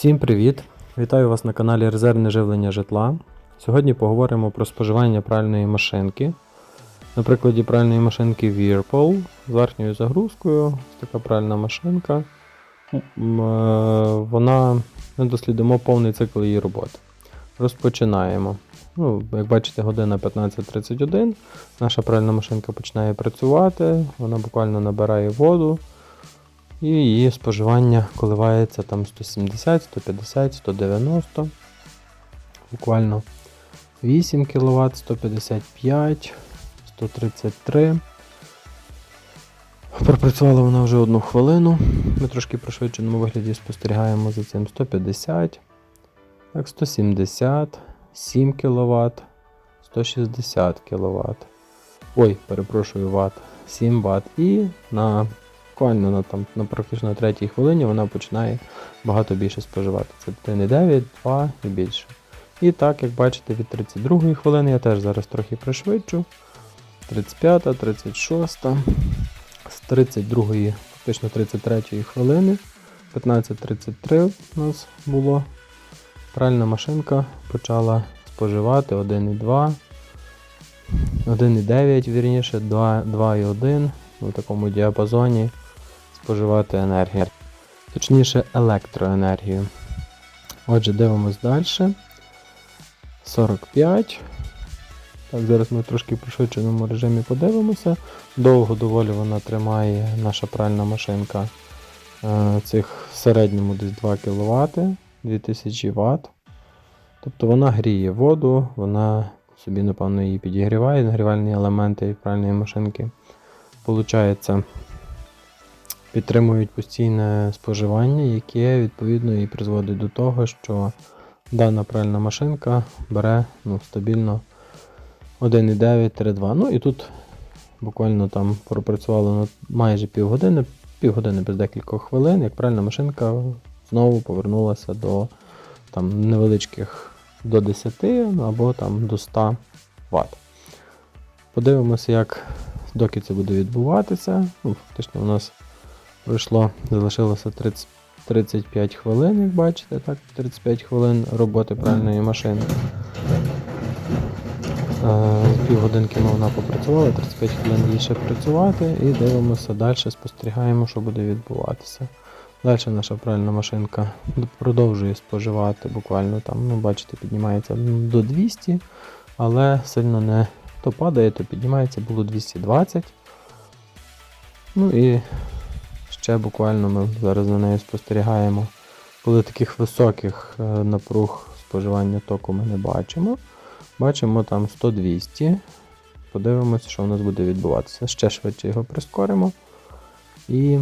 Всім привіт! Вітаю вас на каналі Резервне живлення житла. Сьогодні поговоримо про споживання пральної машинки. На прикладі пральної машинки Whirlpool з верхньою загрузкою. Ось така пральна машинка. Е, Вона ми дослідимо повний цикл її роботи. Розпочинаємо. Ну, як бачите, година 15.31. Наша пральна машинка починає працювати, вона буквально набирає воду. І її споживання коливається там 170, 150, 190. Буквально 8 кВт, 155, 133. Пропрацювала вона вже одну хвилину. Ми трошки пришвидшеному вигляді спостерігаємо за цим 150, так, 170, 7 кВт, 160 кВт. Ой, перепрошую, Вт, 7 Вт. І на буквально на, там, на практично третій хвилині вона починає багато більше споживати. Це 1,9, 2 і більше. І так, як бачите, від 32 хвилини я теж зараз трохи пришвидшу. 35, 36, з 32, фактично 33 хвилини. 15.33 у нас було. Пральна машинка почала споживати 1,2, 1,9, вірніше, 2,1 у такому діапазоні споживати енергію. Точніше, електроенергію. Отже, дивимось далі. 45. Так, зараз ми трошки в пришвидшеному режимі подивимося. Довго доволі вона тримає наша пральна машинка е, цих в середньому десь 2 кВт, 2000 Вт. Тобто вона гріє воду, вона собі, напевно, її підігріває, нагрівальні елементи пральної машинки. Получається, підтримують постійне споживання, яке відповідно і призводить до того, що дана пральна машинка бере ну, стабільно 1,9-2. Ну і тут буквально там пропрацювало майже півгодини, півгодини без декількох хвилин, як пральна машинка знову повернулася до там, невеличких до 10 ну, або там, до 100 Вт. Подивимося, як доки це буде відбуватися. Ну, Фактично у нас пройшло, залишилося 30, 35 хвилин, як бачите, так, 35 хвилин роботи пральної машини. Е, Півгодинки вона попрацювала, 35 хвилин їй ще працювати і дивимося далі, спостерігаємо, що буде відбуватися. Далі наша пральна машинка продовжує споживати буквально там, ну бачите, піднімається до 200, але сильно не то падає, то піднімається, було 220. Ну і ще буквально ми зараз за нею спостерігаємо. Коли таких високих е, напруг споживання току ми не бачимо. Бачимо там 100-200. Подивимося, що у нас буде відбуватися. Ще швидше його прискоримо. І,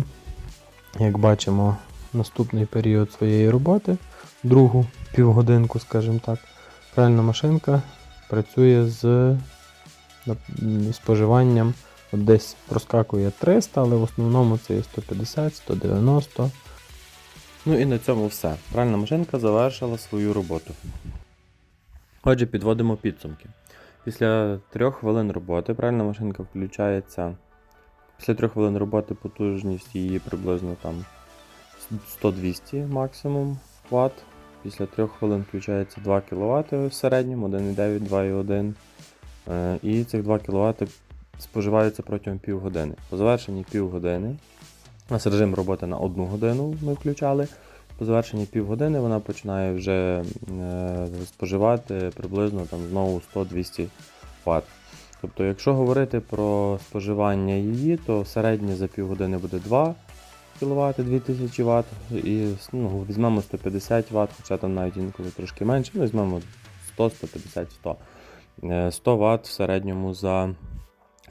як бачимо, наступний період своєї роботи, другу півгодинку, скажімо так, пральна машинка працює з споживанням десь проскакує 300, але в основному це є 150, 190. Ну і на цьому все. Пральна машинка завершила свою роботу. Отже, підводимо підсумки. Після 3 хвилин роботи пральна машинка включається. Після 3 хвилин роботи потужність її приблизно там 100-200 максимум Вт. Після 3 хвилин включається 2 кВт в середньому, 1,9, 2,1. Е, І цих 2 кВт споживаються протягом півгодини. По завершенні півгодини. У нас режим роботи на 1 годину ми включали. По завершенні півгодини вона починає вже е, споживати приблизно там знову 100-200 Вт. Тобто, якщо говорити про споживання її, то середнє за півгодини буде 2 кВт 2000 Вт. І ну, візьмемо 150 Вт, хоча там навіть інколи трошки менше, ну, візьмемо 100, 150, 100. Е, 100 Вт в середньому за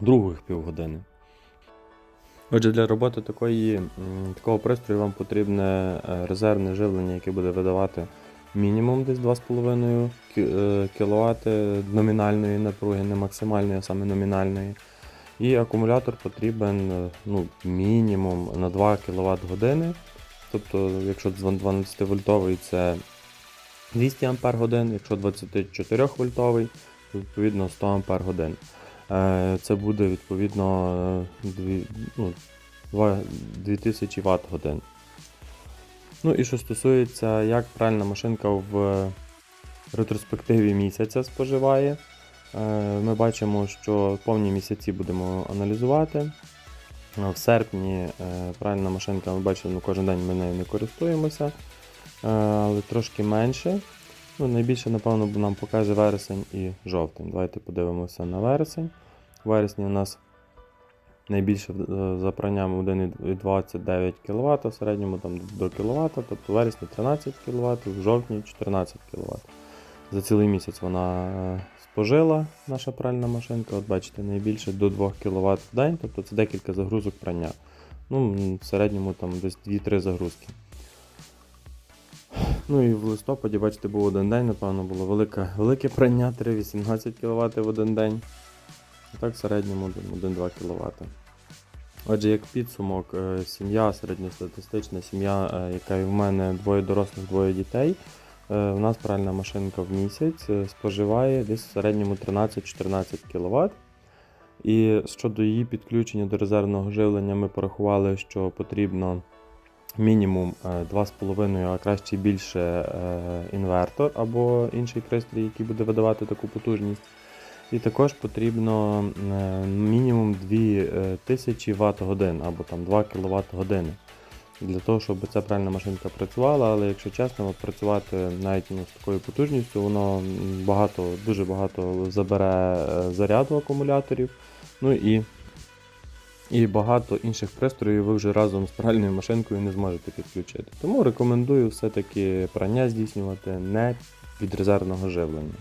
других півгодини. Отже, для роботи такої, такого пристрою вам потрібне е, резервне живлення, яке буде видавати мінімум десь 2,5 кВт номінальної напруги, не максимальної, а саме номінальної. І акумулятор потрібен е, ну, мінімум на 2 кВт години. Тобто, якщо 12 вольтовий це 200 Ампер годин, якщо 24 вольтовий, то відповідно 100 Ампер годин. Е, Це буде відповідно е, дві- ну, два- 2000 Вт годин. Ну і що стосується, як пральна машинка в ретроспективі місяця споживає, е, ми бачимо, що повні місяці будемо аналізувати. Е, В серпні е, пральна машинка, ми бачимо, ну, кожен день ми нею не користуємося, е, але трошки менше. Ну, найбільше, напевно, нам покаже вересень і жовтень. Давайте подивимося на вересень. У вересні у нас найбільше е, за пранням 1,29 кВт, в середньому там до кВт, тобто в вересні 13 кВт, в жовтні 14 кВт. За цілий місяць вона е, спожила наша пральна машинка. От бачите, найбільше до 2 кВт в день, тобто це декілька загрузок прання. Ну, в середньому там десь 2-3 загрузки. Ну і в листопаді, бачите, був один день, напевно, було велике, велике прання 3,18 кВт в один день. А так в середньому 1-2 кВт. Отже, як підсумок, е, сім'я, середньостатистична сім'я, е, яка і в мене двоє дорослих, двоє дітей. е, У нас пральна машинка в місяць е, споживає десь в середньому 13-14 кВт. І щодо її підключення до резервного живлення, ми порахували, що потрібно мінімум е, 2,5, а краще більше е, інвертор або інший пристрій, який буде видавати таку потужність. І також потрібно е, мінімум 2000 Вт годин або там 2 кВт години. Для того, щоб ця пральна машинка працювала, але якщо чесно, працювати навіть ну, з такою потужністю, воно багато, дуже багато забере е, заряду акумуляторів. Ну і, і багато інших пристроїв ви вже разом з пральною машинкою не зможете підключити. Тому рекомендую все-таки прання здійснювати не від резервного живлення.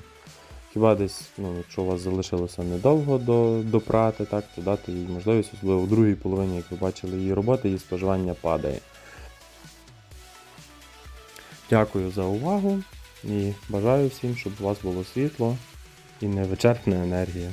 Хіба десь, ну, якщо у вас залишилося недовго до, до прати, так, то дати їй можливість, особливо в другій половині, як ви бачили її роботи, її споживання падає. Дякую за увагу і бажаю всім, щоб у вас було світло і невичерпна енергія.